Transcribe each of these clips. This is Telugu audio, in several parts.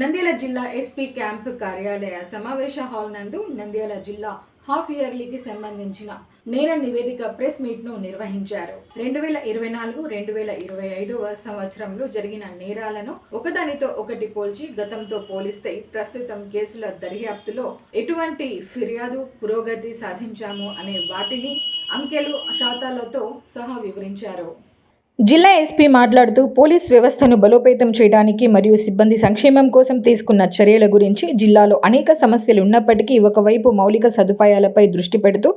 నంద్యాల జిల్లా ఎస్పీ క్యాంప్ కార్యాలయ సమావేశ హాల్ నందు నంద్యాల జిల్లా హాఫ్ ఇయర్లీకి సంబంధించిన నేర నివేదిక ప్రెస్ మీట్ను నిర్వహించారు. రెండు వేల ఇరవై నాలుగు రెండు వేల ఇరవై ఐదవ సంవత్సరంలో జరిగిన నేరాలను ఒకదానితో ఒకటి పోల్చి గతంతో పోలిస్తే ప్రస్తుతం కేసుల దర్యాప్తులో ఎటువంటి ఫిర్యాదు పురోగతి సాధించాము అనే వాటిని అంకెలు శాతాలతో సహా వివరించారు. జిల్లా ఎస్పీ మాట్లాడుతూ పోలీస్ వ్యవస్థను బలోపేతం చేయడానికి మరియు సిబ్బంది సంక్షేమం కోసం తీసుకున్న చర్యల గురించి జిల్లాలో అనేక సమస్యలు ఉన్నప్పటికీ ఒకవైపు మౌలిక సదుపాయాలపై దృష్టి పెడుతూ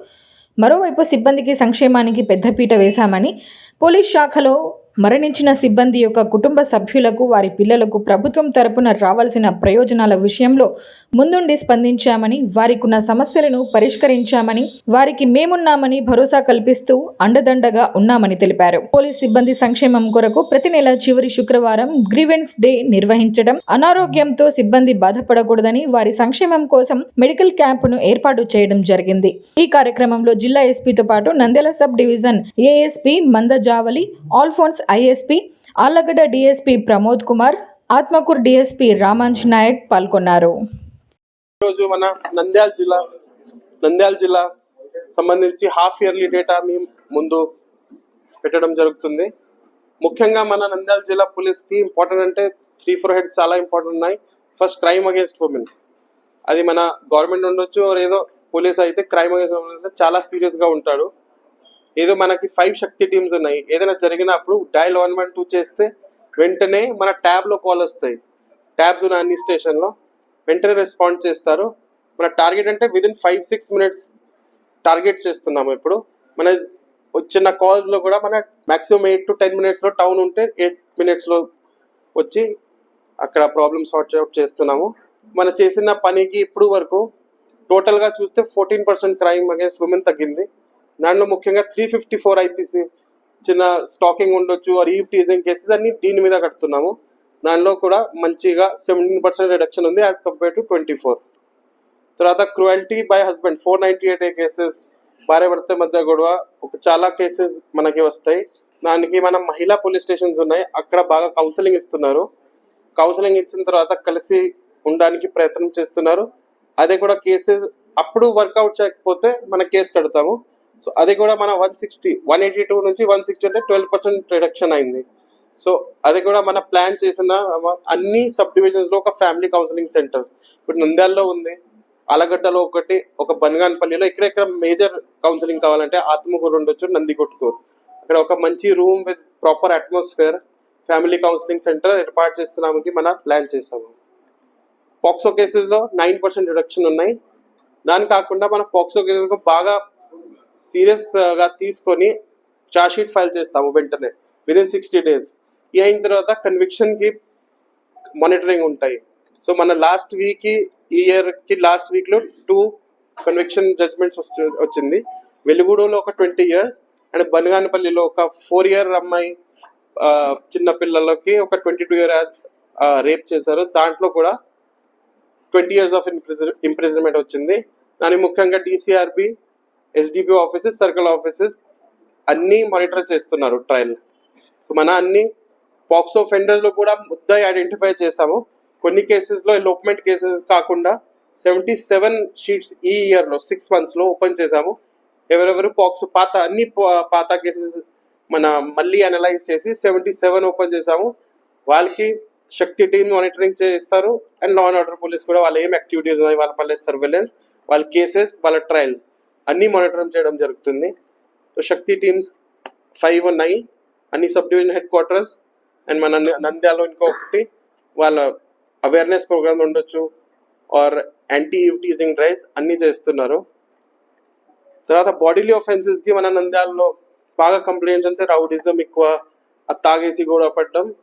మరోవైపు సిబ్బందికి సంక్షేమానికి పెద్దపీట వేశామని పోలీస్ శాఖలో మరణించిన సిబ్బంది యొక్క కుటుంబ సభ్యులకు వారి పిల్లలకు ప్రభుత్వం తరపున రావాల్సిన ప్రయోజనాల విషయంలో ముందుండి స్పందించామని వారికున్న సమస్యలను పరిష్కరించామని వారికి మేమున్నామని భరోసా కల్పిస్తూ అండదండగా ఉన్నామని తెలిపారు. పోలీస్ సిబ్బంది సంక్షేమం కొరకు ప్రతి నెల చివరి శుక్రవారం గ్రీవెన్స్ డే నిర్వహించడం అనారోగ్యంతో సిబ్బంది బాధపడకూడదని వారి సంక్షేమం కోసం మెడికల్ క్యాంపును ఏర్పాటు చేయడం జరిగింది. ఈ కార్యక్రమంలో జిల్లా ఎస్పీతో పాటు Nandyal sub division ASP Mandajavali Alphonse ISP Allagadda DSP Pramod Kumar Atmakur DSP Ramanj Nayak పాల్గొన్నారు. ఈరోజు మన నంద్యాల జిల్లా నంద్యాల జిల్లా సంబంధించి హాఫ్ ఇయర్లీ డేటా మేము ముందు పెట్టడం జరుగుతుంది. ముఖ్యంగా మన నంద్యాల జిల్లా పోలీస్కి ఇంపార్టెంట్ అంటే త్రీ ఫోర్ హెడ్స్ చాలా ఇంపార్టెంట్ ఉన్నాయి. ఫస్ట్ క్రైమ్ అగేన్స్ట్ ఉమెన్ అది మన గవర్నమెంట్ ఉండొచ్చు ఏదో పోలీస్ అయితే క్రైమ్ అగేన్స్ట్ అయితే చాలా సీరియస్గా ఉంటాడు. ఏదో మనకి ఫైవ్ శక్తి టీమ్స్ ఉన్నాయి. ఏదైనా జరిగినప్పుడు డైల్ వన్ వన్ టూ చేస్తే వెంటనే మన ట్యాబ్లో కాల్ వస్తాయి. ట్యాబ్స్ ఉన్న అన్ని స్టేషన్లో వెంటనే రెస్పాండ్ చేస్తారు. మన టార్గెట్ అంటే within five six minutes target చేస్తున్నాము ఇప్పుడు. మన వచ్చిన కాల్స్లో కూడా మన మ్యాక్సిమం ఎయిట్ టు టెన్ మినిట్స్లో టౌన్ ఉంటే ఎయిట్ మినిట్స్లో వచ్చి అక్కడ ప్రాబ్లమ్ సార్ట్ అవుట్ చేస్తున్నాము. మన చేసిన పనికి ఇప్పుడు వరకు టోటల్గా చూస్తే fourteen percent crime against women తగ్గింది. దాంట్లో ముఖ్యంగా త్రీ ఫిఫ్టీ ఫోర్ ఐపీసీ చిన్న స్టాకింగ్ ఉండొచ్చు ఆర్ ఈవ్ టీజింగ్ కేసెస్ అన్ని దీని మీద కడుతున్నాము. దానిలో కూడా మంచిగా సెవెంటీన్ పర్సెంట్ రిడక్షన్ ఉంది as compare to twenty four తర్వాత cruelty by husband four ninety eight cases భార్య భర్త మధ్య గొడవ ఒక చాలా కేసెస్ మనకి వస్తాయి. దానికి మనం మహిళా పోలీస్ స్టేషన్స్ ఉన్నాయి అక్కడ బాగా కౌన్సిలింగ్ ఇస్తున్నారు. కౌన్సిలింగ్ ఇచ్చిన తర్వాత కలిసి ఉండడానికి ప్రయత్నం చేస్తున్నారు. అదే కూడా కేసెస్ అప్పుడు వర్కౌట్ చేయకపోతే మన కేసు కడతాము. సో అది కూడా మన one sixty one eighty two నుంచి వన్ సిక్స్టీ అంటే ట్వెల్వ్ పర్సెంట్ రిడక్షన్ అయింది. సో అది కూడా మన ప్లాన్ చేసిన అన్ని సబ్ డివిజన్స్లో ఒక ఫ్యామిలీ కౌన్సిలింగ్ సెంటర్ ఇప్పుడు నంద్యాలలో ఉంది ఆలగడ్డలో ఒకటి ఒక బనగానపల్లిలో ఇక్కడ మేజర్ కౌన్సిలింగ్ కావాలంటే ఆత్మకూరు ఉండొచ్చు నందికొట్కూరు. ఇక్కడ ఒక మంచి room with proper atmosphere family counselling centre ఏర్పాటు చేస్తున్నామని మన ప్లాన్ చేసాము పాక్సో కేసెస్లో నైన్ పర్సెంట్ రిడక్షన్ ఉన్నాయి. దాని కాకుండా మన పాక్సో కేసెస్ బాగా సీరియస్గా తీసుకొని చార్జ్ షీట్ ఫైల్ చేస్తాము వెంటనే విదిన్ సిక్స్టీ డేస్ ఈ అయిన తర్వాత కన్విక్షన్కి మానిటరింగ్ ఉంటాయి. సో మన లాస్ట్ వీక్ ఈ ఇయర్కి లాస్ట్ వీక్లో టూ కన్విక్షన్ జడ్జ్మెంట్స్ వచ్చింది. వెలుగుడులో ఒక ట్వంటీ ఇయర్స్ అండ్ బనగానపల్లిలో ఒక ఫోర్ ఇయర్ అమ్మాయి చిన్న పిల్లలకి ఒక ట్వంటీ టూ ఇయర్ రేప్ చేశారు. దాంట్లో కూడా ట్వంటీ ఇయర్స్ ఆఫ్ ఇంప్రిజన్మెంట్ వచ్చింది. దాని ముఖ్యంగా DCRB SDP offices circle offices అన్నీ మానిటర్ చేస్తున్నారు ట్రయల్ సో మన అన్ని పాక్సో ఫెండర్స్లో కూడా ముద్దాయి ఐడెంటిఫై చేసాము కొన్ని కేసెస్లో ఎలోప్మెంట్ కేసెస్ కాకుండా సెవెంటీ సెవెన్ షీట్స్ ఈ ఇయర్లో సిక్స్ మంత్స్లో ఓపెన్ చేసాము ఎవరెవరు పాక్స్ పాత అన్ని పా- పాత కేసెస్ మన మళ్ళీ అనలైజ్ చేసి సెవెంటీ సెవెన్ ఓపెన్ చేసాము వాళ్ళకి శక్తి టీమ్ మానిటరింగ్ చేస్తారు and law and order police కూడా వాళ్ళు ఏం యాక్టివిటీస్ ఉన్నాయి వాళ్ళ పల్లె సర్వేలెన్స్ వాళ్ళ కేసెస్ వాళ్ళ ట్రయల్స్ అన్నీ మానిటర్ చేయడం జరుగుతుంది. సో శక్తి టీమ్స్ ఫైవ్ ఉన్నాయి అన్ని sub division head quarters and మన నంద్య- నంద్యాలలో ఇంకొకటి వాళ్ళ అవేర్నెస్ ప్రోగ్రామ్ ఉండొచ్చు ఆర్ యాంటీ టీజింగ్ డ్రైవ్స్ అన్నీ చేస్తున్నారు. తర్వాత బాడీలీ ఒఫెన్సెస్కి మన నంద్యాలలో బాగా కంప్లైంట్స్ అంటే రౌడిజం ఎక్కువ అది తాగేసి గొడవ పడడం.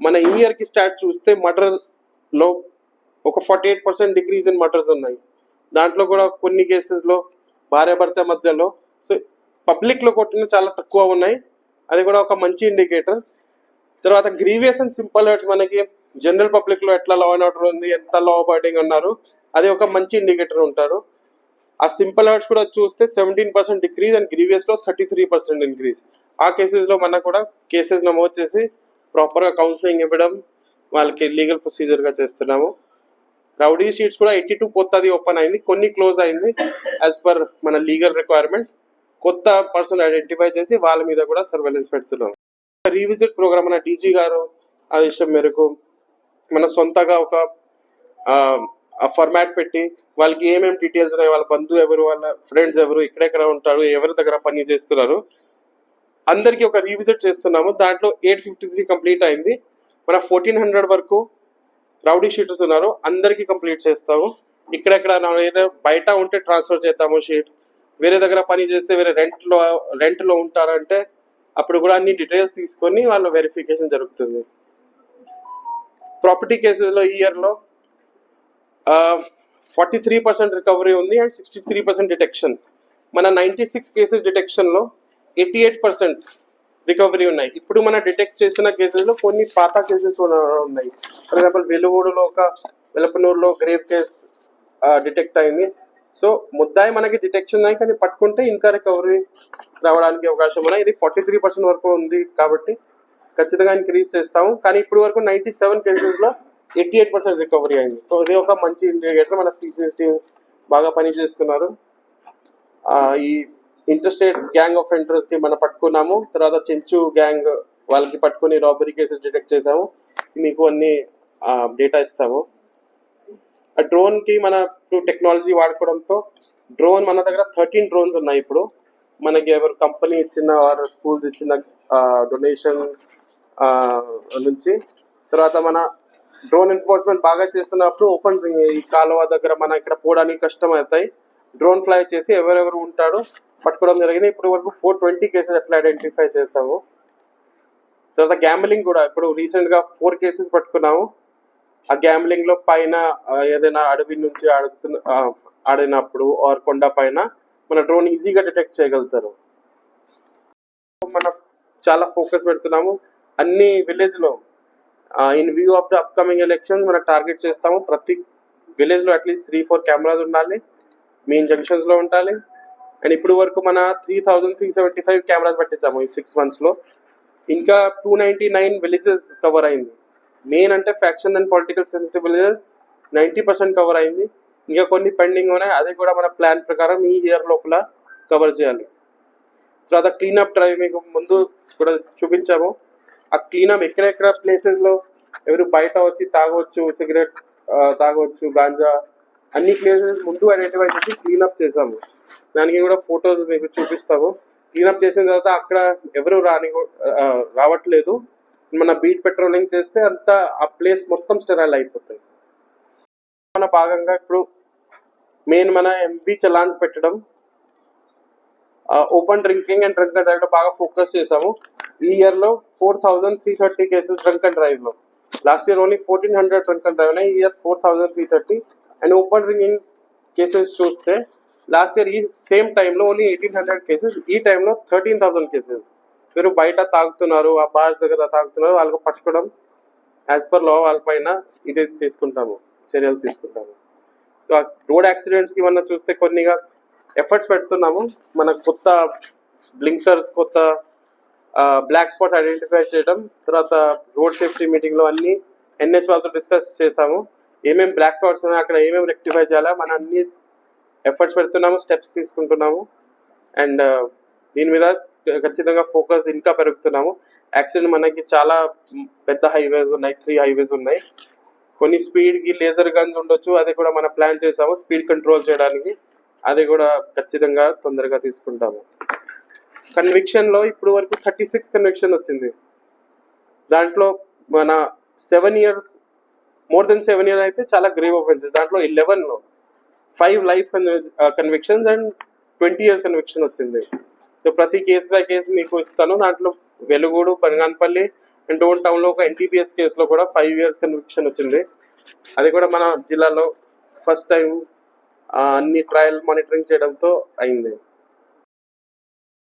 మన ఈ ఇయర్కి స్టార్ట్ చూస్తే మర్డర్ ఒక forty eight percent decrease in murders ఉన్నాయి. దాంట్లో కూడా కొన్ని కేసెస్లో భార్యాభర్త భార్య మధ్యలో. సో పబ్లిక్లో కొట్టిన చాలా తక్కువ ఉన్నాయి. అది కూడా ఒక మంచి ఇండికేటర్. తర్వాత గ్రీవియస్ అండ్ సింపుల్ హర్ట్స్ మనకి జనరల్ పబ్లిక్లో ఎట్లా లా అండ్ ఆర్డర్ ఉంది ఎంత లా అబైడింగ్ ఉన్నారు అది ఒక మంచి ఇండికేటర్ ఉంటారు. ఆ సింపుల్ హర్ట్స్ కూడా చూస్తే సెవెంటీన్ పర్సెంట్ డిక్రీజ్ అండ్ గ్రీవియస్లో థర్టీ త్రీ పర్సెంట్ ఇంక్రీజ్ ఆ కేసెస్లో మనకు కూడా కేసెస్ నమోదు చేసి ప్రాపర్గా కౌన్సిలింగ్ ఇవ్వడం వాళ్ళకి లీగల్ ప్రొసీజర్గా చేస్తున్నాము. రౌడీ షీట్స్ కూడా ఎయిటీ టూ కొత్తది ఓపెన్ అయింది. కొన్ని క్లోజ్ అయింది యాజ్ పర్ మన లీగల్ రిక్వైర్మెంట్స్ కొత్త పర్సన్ ఐడెంటిఫై చేసి వాళ్ళ మీద కూడా సర్వేలెన్స్ పెడుతున్నాం. రీవిజిట్ ప్రోగ్రామ్ మన డీజీ గారు ఆదేశం మేరకు మన సొంతగా ఒక ఫార్మాట్ పెట్టి వాళ్ళకి ఏమేమి డీటెయిల్స్ ఉన్నాయి వాళ్ళ బంధువు ఎవరు వాళ్ళ ఫ్రెండ్స్ ఎవరు ఎక్కడెక్కడ ఉంటారు ఎవరి దగ్గర పని చేస్తున్నారు. అందరికీ ఒక రీవిజిట్ చేస్తున్నాము. దాంట్లో ఎయిట్ ఫిఫ్టీ త్రీ కంప్లీట్ అయింది. మన ఫోర్టీన్ హండ్రెడ్ వరకు రౌడీ షీటర్స్ ఉన్నారు. అందరికీ కంప్లీట్ చేస్తాము. ఇక్కడెక్కడ ఏదో బయట ఉంటే ట్రాన్స్ఫర్ చేస్తాము షీట్. వేరే దగ్గర పని చేస్తే వేరే రెంట్లో రెంట్లో ఉంటారంటే అప్పుడు కూడా అన్ని డీటెయిల్స్ తీసుకొని వాళ్ళ వెరిఫికేషన్ జరుగుతుంది. ప్రాపర్టీ కేసెస్లో ఈ ఇయర్లో ఫార్టీ త్రీ పర్సెంట్ రికవరీ ఉంది and sixty three percent detection మన నైంటీ సిక్స్ కేసెస్ డిటెక్షన్లో ఎయిటీ ఎయిట్ పర్సెంట్ రికవరీ ఉన్నాయి. ఇప్పుడు మన డిటెక్ట్ చేసిన కేసెస్లో కొన్ని పాత కేసెస్ ఉన్నాయి. ఫర్ ఎగ్జాంపుల్ వెలుగూడులో ఒక వెలపనూరులో గ్రేవ్ కేస్ డిటెక్ట్ అయింది. సో ముద్దాయి మనకి డిటెక్షన్ ఉన్నాయి కానీ పట్టుకుంటే ఇంకా రికవరీ రావడానికి అవకాశం ఉన్నాయి. ఇది ఫార్టీ త్రీ పర్సెంట్ వరకు ఉంది కాబట్టి ఖచ్చితంగా ఇంక్రీజ్ చేస్తాము. కానీ ఇప్పుడు వరకు నైంటీ సెవెన్ కేసెస్లో ఎయిటీ ఎయిట్ పర్సెంట్ రికవరీ అయింది. సో ఇది ఒక మంచి ఇండికేటర్ మన సిసిఎస్ టీమ్ బాగా పనిచేస్తున్నారు. ఈ ఇంటర్స్టేట్ గ్యాంగ్ ఆఫ్ ఎంటర్స్కి మనం పట్టుకున్నాము. తర్వాత చెంచు గ్యాంగ్ వాళ్ళకి పట్టుకుని రాబరీ కేసెస్ డిటెక్ట్ చేసాము మీకు అన్ని డేటా ఇస్తాము. ఆ డ్రోన్కి మన టెక్నాలజీ వాడుకోవడంతో డ్రోన్ మన దగ్గర థర్టీన్ డ్రోన్స్ ఉన్నాయి ఇప్పుడు. మనకి ఎవరు కంపెనీ ఇచ్చిన వారు స్కూల్స్ ఇచ్చిన డొనేషన్ నుంచి. తర్వాత మన డ్రోన్ ఎన్ఫోర్స్మెంట్ బాగా చేస్తున్నప్పుడు ఓపెన్ ఈ కాలువ దగ్గర మన ఇక్కడ పోవడానికి కష్టం అవుతాయి డ్రోన్ ఫ్లై చేసి ఎవరెవరు ఉంటాడో పట్టుకోవడం జరిగింది. ఇప్పుడు వరకు ఫోర్ ట్వంటీ కేసెస్ ఎట్లా ఐడెంటిఫై చేసాము తర్వాత గ్యాంబ్లింగ్ కూడా ఇప్పుడు రీసెంట్గా ఫోర్ కేసెస్ పట్టుకున్నాము. ఆ గ్యాంబ్లింగ్లో పైన ఏదైనా అడవి నుంచి ఆడుతున్న ఆడినప్పుడు ఆర్ కొండ పైన మన డ్రోన్ ఈజీగా డిటెక్ట్ చేయగలుగుతారు. మనం చాలా ఫోకస్ పెడుతున్నాము. అన్ని విలేజ్లో in view of the upcoming elections మనం టార్గెట్ చేస్తాము. ప్రతి విలేజ్లో at least three four cameras ఉండాలి. మెయిన్ జంక్షన్స్లో ఉండాలి. అండ్ ఇప్పుడు వరకు మన three thousand three seventy five cameras పెట్టించాము ఈ సిక్స్ మంత్స్లో. ఇంకా two ninety nine villages cover అయింది. మెయిన్ అంటే faction and political sensitive villages ninety percent cover అయింది. ఇంకా కొన్ని పెండింగ్ ఉన్నాయి. అది కూడా మన ప్లాన్ ప్రకారం ఈ ఇయర్ లోపల కవర్ చేయాలి. తర్వాత క్లీనప్ డ్రైవ్ మీకు ముందు కూడా చూపించాము. ఆ క్లీనప్ ఎక్కడెక్కడ ప్లేసెస్లో ఎవరు బయట వచ్చి తాగొచ్చు సిగరెట్ తాగొచ్చు గాంజా అన్ని ప్లేసెస్ ముందు ఐడెంటిఫై చేసి క్లీనప్ చేసాము దానికి కూడా ఫొటోస్ మీకు చూపిస్తాము. క్లీనప్ చేసిన తర్వాత అక్కడ ఎవరు రాని రావట్లేదు. మన బీట్ పెట్రోలింగ్ చేస్తే అంతా ఆ ప్లేస్ మొత్తం స్టెరైల్ అయిపోతుంది మన భాగంగా ఇప్పుడు మెయిన్ మన ఎంపీ చలాన్స్ పెట్టడం. Open drinking and drunk and డ్రైవ్లో బాగా ఫోకస్ చేసాము ఈ ఇయర్లో four thousand three thirty cases drunk and డ్రైవ్లో. Last year only fourteen hundred drunk and drive ఉన్నాయి. ఈ year four thousand three thirty and open drinking cases చూస్తే లాస్ట్ ఇయర్ ఈ సేమ్ టైంలో ఓన్లీ ఎయిటీన్ హండ్రెడ్ కేసెస్ ఈ టైంలో థర్టీన్ థౌసండ్ కేసెస్ మీరు బయట తాగుతున్నారు ఆ బార్ దగ్గర తాగుతున్నారు వాళ్ళకు పట్టుకోవడం యాజ్ పర్ లా వాళ్ళపైన ఇది తీసుకుంటాము చర్యలు తీసుకుంటాము. సో ఆ రోడ్ యాక్సిడెంట్స్కి మనం చూస్తే కొన్నిగా ఎఫర్ట్స్ పెడుతున్నాము. మన కొత్త బ్లింకర్స్ కొత్త బ్లాక్ స్పాట్ ఐడెంటిఫై చేయడం తర్వాత రోడ్ సేఫ్టీ మీటింగ్లో అన్నీ అన్ని ఎన్హెచ్ వాళ్ళతో డిస్కస్ చేసాము. ఏమేమి బ్లాక్ స్పాట్స్ ఉన్నాయి అక్కడ ఏమేమి రెక్టిఫై చేయాలా మన అన్ని ఎఫర్ట్స్ పెడుతున్నాము స్టెప్స్ తీసుకుంటున్నాము. అండ్ uh, దీని మీద ఖచ్చితంగా ఫోకస్ ఇంకా పెరుగుతున్నాము. యాక్చువల్లీ మనకి చాలా పెద్ద హైవేస్ ఉన్నాయి త్రీ హైవేస్ ఉన్నాయి. కొన్ని స్పీడ్కి లేజర్ గన్స్ ఉండొచ్చు అది కూడా మనం ప్లాన్ చేసాము స్పీడ్ కంట్రోల్ చేయడానికి. అది కూడా ఖచ్చితంగా తొందరగా తీసుకుంటాము. కన్విక్షన్లో ఇప్పుడు వరకు థర్టీ సిక్స్ కన్విక్షన్ వచ్చింది. దాంట్లో మన seven years more than seven year అయితే చాలా గ్రేవ్ ఆఫెన్సెస్ దాంట్లో eleven five life convictions and twenty years conviction వచ్చింది. సో ప్రతి కేసు బై కేసు మీకు ఇస్తాను. దాంట్లో వెలుగుడు బనగానపల్లి అండ్ డోన్ టౌన్లో ఒక ఎన్టీపీఎస్ కేసులో కూడా ఫైవ్ ఇయర్స్ కన్విక్షన్ వచ్చింది. అది కూడా మన జిల్లాలో ఫస్ట్ టైం uh, అన్ని ట్రయల్ మానిటరింగ్ చేయడంతో అయింది.